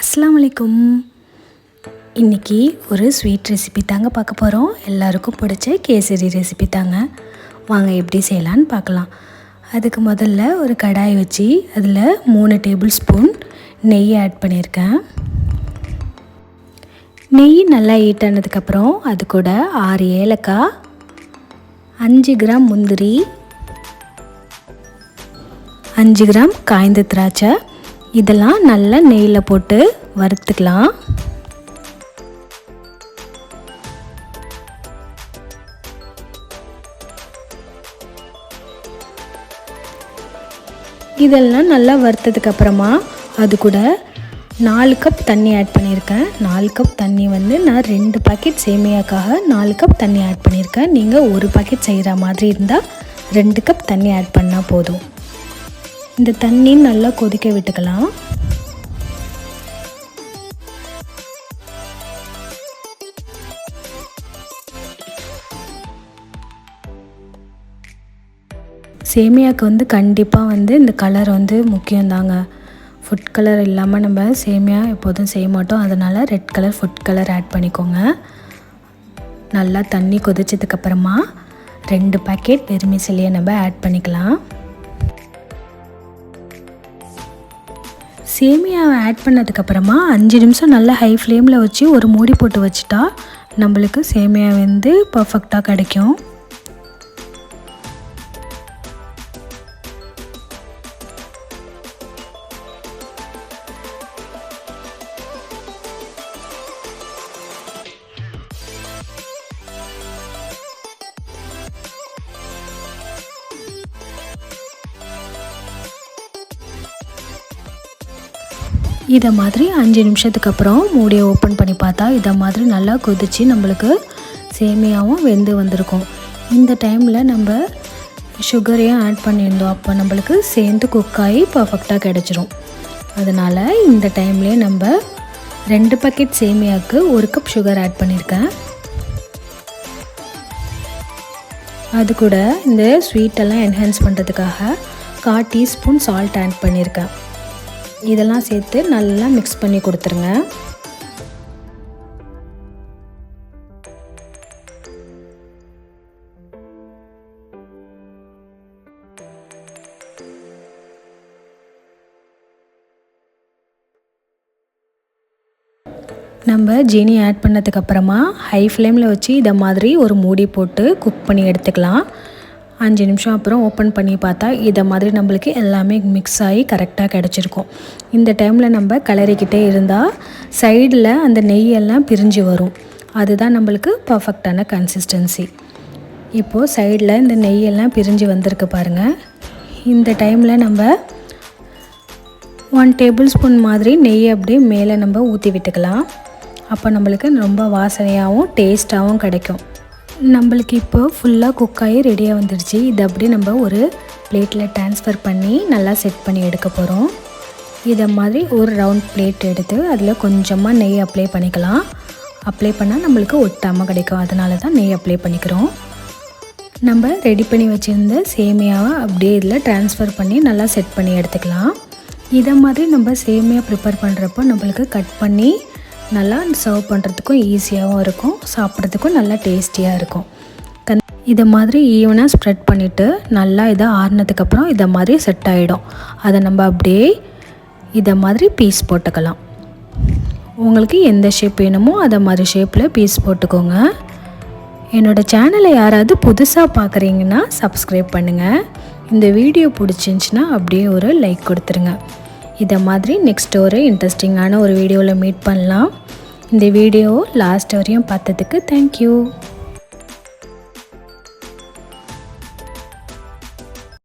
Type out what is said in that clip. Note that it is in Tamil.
அஸ்லாம் வலைக்கும். இன்றைக்கி ஒரு ஸ்வீட் ரெசிபி தாங்க பார்க்க போகிறோம் எல்லாருக்கும் பிடிச்ச கேசரி ரெசிபி தாங்க. வாங்க எப்படி செய்யலான்னு பார்க்கலாம். அதுக்கு முதல்ல ஒரு கடாய் வச்சு அதில் மூணு டேபிள் ஸ்பூன் நெய் ஆட் பண்ணியிருக்கேன். நெய் நல்லா ஹீட் ஆனதுக்கப்புறம் அது கூட ஆறு ஏலக்காய் அஞ்சு கிராம் முந்திரி அஞ்சு கிராம் காய்ந்த திராட்சை இதெல்லாம் நல்லா நெய்யில் போட்டு வறுத்துக்கலாம். இதெல்லாம் நல்லா வறுத்ததுக்கு அப்புறமா அது கூட நாலு கப் தண்ணி ஆட் பண்ணியிருக்கேன். நாலு கப் தண்ணி வந்து நான் ரெண்டு பாக்கெட் சேமியாக்காக நாலு கப் தண்ணி ஆட் பண்ணியிருக்கேன். நீங்கள் ஒரு பாக்கெட் செய்கிற மாதிரி இருந்தால் ரெண்டு கப் தண்ணி ஆட் பண்ணால் போதும். இந்த தண்ணி நல்லா கொதிக்க விட்டுக்கலாம். சேமியாவுக்கு வந்து கண்டிப்பாக வந்து இந்த கலர் வந்து முக்கியம்தாங்க. ஃபுட் கலர் இல்லாமல் நம்ம சேமியா எப்போதும் செய்ய மாட்டோம். அதனால் red colour food colour add பண்ணிக்கோங்க. நல்லா தண்ணி கொதிச்சதுக்கப்புறமா ரெண்டு பேக்கெட் வெறுமிசிலியை நம்ம ஆட் பண்ணிக்கலாம். சேமியாவை ஆட் பண்ணதுக்கப்புறமா அஞ்சு நிமிஷம் நல்லா ஹை ஃப்ளேமில் வச்சு ஒரு மூடி போட்டு வச்சுட்டா நம்மளுக்கு சேமியா வந்து பர்ஃபெக்டாக கிடைக்கும். இதை மாதிரி அஞ்சு நிமிஷத்துக்கு அப்புறம் மூடியை ஓப்பன் பண்ணி பார்த்தா இதை மாதிரி நல்லா கொதித்து நம்மளுக்கு சேமியாவும் வெந்து வந்திருக்கும். இந்த டைமில் நம்ம சுகரையும் ஆட் பண்ணியிருந்தோம். அப்போ நம்மளுக்கு சேர்ந்து குக்காகி பர்ஃபெக்டாக கிடச்சிரும். அதனால் இந்த டைம்லேயே நம்ம ரெண்டு பக்கெட் சேமியாவுக்கு ஒரு கப் சுகர் ஆட் பண்ணியிருக்கேன். அது கூட இந்த ஸ்வீட்டெல்லாம் என்ஹான்ஸ் பண்ணுறதுக்காக கால் டீஸ்பூன் சால்ட் ஆட் பண்ணியிருக்கேன். இதெல்லாம் சேர்த்து நல்லா மிக்ஸ் பண்ணி கொடுத்துருங்க. நம்ம ஜீனி ஆட் பண்ணதுக்கப்புறமா ஹை ஃப்ளேமில் வச்சு இதை மாதிரி ஒரு மூடி போட்டு குக் பண்ணி எடுத்துக்கலாம். அஞ்சு நிமிஷம் அப்புறம் ஓப்பன் பண்ணி பார்த்தா இதை மாதிரி நம்மளுக்கு எல்லாமே மிக்ஸ் ஆகி கரெக்டாக கிடச்சிருக்கும். இந்த டைமில் நம்ம கலரிக்கிட்டே இருந்தால் சைடில் அந்த நெய்யெல்லாம் பிரிஞ்சு வரும். அதுதான் நம்மளுக்கு பர்ஃபெக்டான கன்சிஸ்டன்சி இப்போது சைடில் இந்த நெய்யெல்லாம் பிரிஞ்சு வந்திருக்கு பாருங்கள் இந்த டைமில் நம்ம ஒன் டேபிள் ஸ்பூன் மாதிரி நெய் அப்படியே மேலே நம்ம ஊற்றி விட்டுக்கலாம். அப்போ நம்மளுக்கு ரொம்ப வாசனையாகவும் டேஸ்ட்டாகவும் கிடைக்கும். நம்மளுக்கு இப்போ ஃபுல்லாக குக்காகி ரெடியாக வந்துடுச்சு இது அப்படியே நம்ம ஒரு பிளேட்டில் ட்ரான்ஸ்ஃபர் பண்ணி நல்லா செட் பண்ணி எடுக்க போகிறோம் இதை மாதிரி ஒரு ரவுண்ட் பிளேட் எடுத்து அதில் கொஞ்சமாக நெய் அப்ளை பண்ணிக்கலாம். அப்ளை பண்ணால் நம்மளுக்கு ஒட்டாமல் கிடைக்கும். அதனால தான் நெய் அப்ளை பண்ணிக்கிறோம். நம்ம ரெடி பண்ணி வச்சுருந்த சேமியாவை அப்படியே இதில் ட்ரான்ஸ்ஃபர் பண்ணி நல்லா செட் பண்ணி எடுத்துக்கலாம். இதை மாதிரி நம்ம சேமியா ப்ரிப்பேர் பண்ணுறப்போ நம்மளுக்கு கட் பண்ணி நல்லா சர்வ் பண்ணுறதுக்கும் ஈஸியாகவும் இருக்கும். சாப்பிட்றதுக்கும் நல்லா டேஸ்டியாக இருக்கும். கண் இதை மாதிரி ஈவனாக ஸ்ப்ரெட் பண்ணிவிட்டு நல்லா இதை ஆறுனதுக்கப்புறம் இதை மாதிரி செட் ஆகிடும் அதை நம்ம அப்படியே இதை மாதிரி பீஸ் போட்டுக்கலாம். உங்களுக்கு எந்த ஷேப் வேணுமோ அதை மாதிரி ஷேப்பில் பீஸ் போட்டுக்கோங்க. என்னோடய சேனலை யாராவது புதுசாக பார்க்குறீங்கன்னா சப்ஸ்கிரைப் பண்ணுங்கள் இந்த வீடியோ பிடிச்சிருந்துச்சின்னா அப்படியே ஒரு லைக் கொடுத்துருங்க. இதை மாதிரி நெக்ஸ்ட் ஒரு இன்ட்ரெஸ்டிங்கான ஒரு வீடியோவில் மீட் பண்ணலாம். இந்த வீடியோ லாஸ்ட் வரையும் பார்த்ததுக்கு தேங்க்யூ